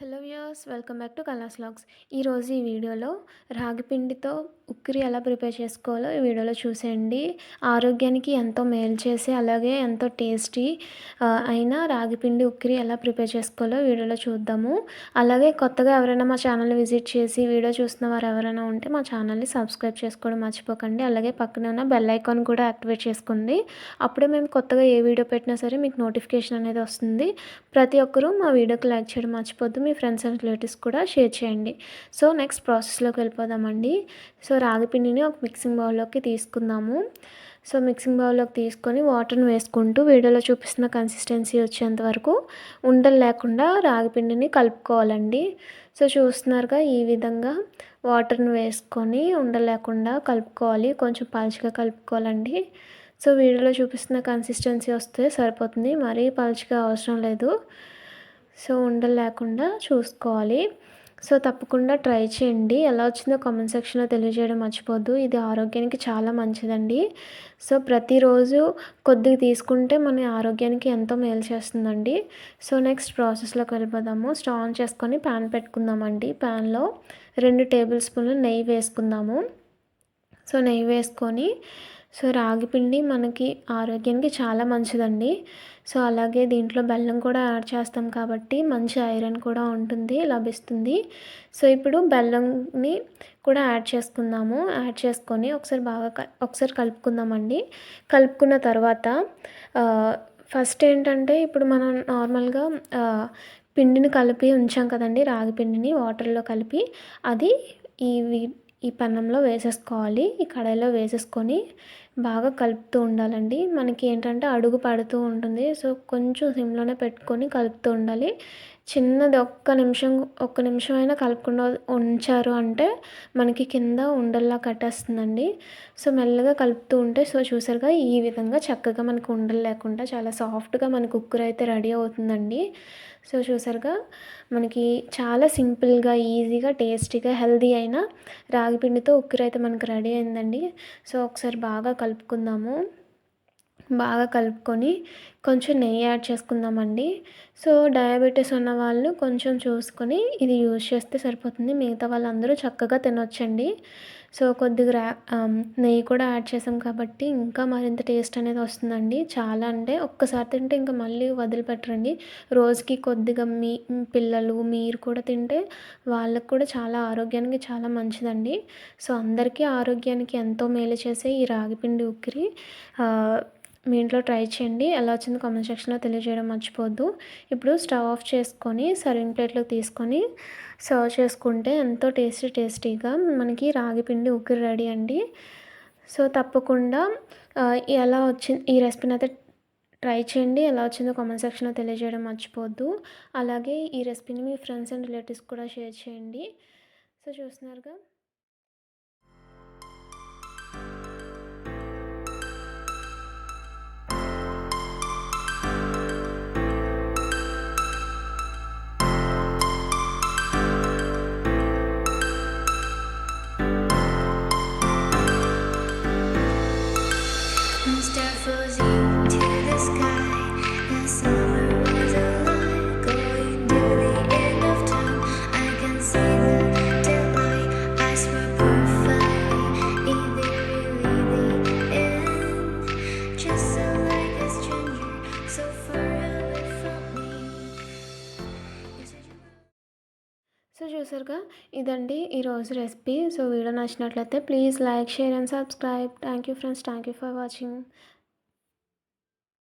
Hello viewers welcome back to Kalas logs ఈరోజు ఈ వీడియోలో రాగి పిండితో ఉక్కిరి ఎలా ప్రిపేర్ చేసుకోవాలో ఈ వీడియోలో చూసేయండి. ఆరోగ్యానికి ఎంతో మేలు చేసి అలాగే ఎంతో టేస్టీ అయినా రాగిపిండి ఉక్కిరి ఎలా ప్రిపేర్ చేసుకోవాలో వీడియోలో చూద్దాము. అలాగే కొత్తగా ఎవరైనా మా ఛానల్ని విజిట్ చేసి వీడియో చూస్తున్న వారు ఎవరైనా ఉంటే మా ఛానల్ని సబ్స్క్రైబ్ చేసుకోవడం మర్చిపోకండి. అలాగే పక్కనే ఉన్న బెల్ ఐకాన్ కూడా యాక్టివేట్ చేసుకోండి. అప్పుడే మేము కొత్తగా ఏ వీడియో పెట్టినా సరే మీకు నోటిఫికేషన్ అనేది వస్తుంది. ప్రతి ఒక్కరూ మా వీడియోకి లైక్ చేయడం మర్చిపోద్దు. మీ ఫ్రెండ్స్ అండ్ రిలేటివ్స్ కూడా షేర్ చేయండి. సో నెక్స్ట్ ప్రాసెస్లోకి వెళ్ళిపోదామండి. సో రాగి పిండిని ఒక మిక్సింగ్ బౌల్లోకి తీసుకుందాము. సో మిక్సింగ్ బౌల్లోకి తీసుకొని వాటర్ని వేసుకుంటూ వీడియోలో చూపిస్తున్న కన్సిస్టెన్సీ వచ్చేంత వరకు ఉండలు లేకుండా రాగి పిండిని కలుపుకోవాలండి. సో చూస్తున్నారుగా ఈ విధంగా వాటర్ని వేసుకొని ఉండలేకుండా కలుపుకోవాలి. కొంచెం పలుచగా కలుపుకోవాలండి. సో వీడియోలో చూపిస్తున్న కన్సిస్టెన్సీ వస్తే సరిపోతుంది. మరీ పలుచగా అవసరం లేదు. సో ఉండలు లేకుండా చూసుకోవాలి. సో తప్పకుండా ట్రై చేయండి. ఎలా వచ్చిందో కామెంట్ సెక్షన్లో తెలియజేయడం మర్చిపోద్దు. ఇది ఆరోగ్యానికి చాలా మంచిదండి. సో ప్రతిరోజు కొద్దిగా తీసుకుంటే మన ఆరోగ్యానికి ఎంతో మేలు చేస్తుందండి. సో నెక్స్ట్ ప్రాసెస్లోకి వెళ్ళిపోదాము. స్టవ్ ఆన్ చేసుకొని ప్యాన్ పెట్టుకుందామండి. ప్యాన్లో రెండు టేబుల్ స్పూన్లు నెయ్యి వేసుకుందాము. సో నెయ్యి వేసుకొని సో రాగి పిండి మనకి ఆరోగ్యానికి చాలా మంచిదండి. సో అలాగే దీంట్లో బెల్లం కూడా యాడ్ చేస్తాం కాబట్టి మంచి ఐరన్ కూడా ఉంటుంది లభిస్తుంది. సో ఇప్పుడు బెల్లంని కూడా యాడ్ చేసుకుందాము. యాడ్ చేసుకొని ఒకసారి బాగా ఒకసారి కలుపుకుందామండి. కలుపుకున్న తర్వాత ఫస్ట్ ఏంటంటే ఇప్పుడు మనం నార్మల్గా పిండిని కలిపి ఉంచాం కదండి రాగి పిండిని వాటర్లో కలిపి అది ఈ ఈ పన్నంలో వేసేసుకోవాలి. ఈ కడాయిలో వేసేసుకొని బాగా కలుపుతూ ఉండాలండి. మనకి ఏంటంటే అడుగు పడుతూ ఉంటుంది. సో కొంచెం సిమ్లోనే పెట్టుకొని కలుపుతూ ఉండాలి. చిన్నది ఒక్క నిమిషం ఒక్క నిమిషం అయినా కలపకుండా ఉంచారు అంటే మనకి కింద ఉండల్లా కట్టేస్తుందండి. సో మెల్లగా కలుపుతూ ఉంటే సో చూసారుగా ఈ విధంగా చక్కగా మనకు ఉండలు లేకుండా చాలా సాఫ్ట్గా మనకు కుక్కర్ అయితే రెడీ అవుతుందండి. సో చూసారుగా మనకి చాలా సింపుల్గా ఈజీగా టేస్టీగా హెల్దీ అయిన రాగి పిండితో ఉక్కిరి అయితే మనకు రెడీ అయిందండి. సో ఒకసారి బాగా కలుపుకుందాము. బాగా కలుపుకొని కొంచెం నెయ్యి యాడ్ చేసుకుందామండి. సో డయాబెటీస్ ఉన్న వాళ్ళు కొంచెం చూసుకొని ఇది యూజ్ చేస్తే సరిపోతుంది. మిగతా వాళ్ళందరూ చక్కగా తినొచ్చండి. సో కొద్దిగా నెయ్యి కూడా యాడ్ చేసాం కాబట్టి ఇంకా మరింత టేస్ట్ అనేది వస్తుందండి. చాలా అంటే ఒక్కసారి తింటే ఇంకా మళ్ళీ వదిలిపెట్టరండి. రోజుకి కొద్దిగా మీ పిల్లలు మీరు కూడా తింటే వాళ్ళకు కూడా చాలా ఆరోగ్యానికి చాలా మంచిదండి. సో అందరికీ ఆరోగ్యానికి ఎంతో మేలు చేసే ఈ రాగిపిండి ఉక్కిరి మీ ఇంట్లో ట్రై చేయండి. ఎలా వచ్చిందో కామెంట్ సెక్షన్లో తెలియజేయడం మర్చిపోద్దు ఇప్పుడు స్టవ్ ఆఫ్ చేసుకొని సర్వింగ్ ప్లేట్లో తీసుకొని సర్వ్ చేసుకుంటే ఎంతో టేస్టీ టేస్టీగా మనకి రాగి పిండి ఉక్కిరి రెడీ అండి. సో తప్పకుండా ఎలా వచ్చింది ఈ రెసిపీని అయితే ట్రై చేయండి. ఎలా వచ్చిందో కామెంట్ సెక్షన్లో తెలియజేయడం మర్చిపోద్దు అలాగే ఈ రెసిపీని మీ ఫ్రెండ్స్ అండ్ రిలేటివ్స్ కూడా షేర్ చేయండి. సో చూస్తున్నారుగా? చూసారుగా ఇదండి ఈరోజు రెసిపీ. సో వీడియో నచ్చినట్లయితే please like share and subscribe. Thank you friends. Thank you for watching.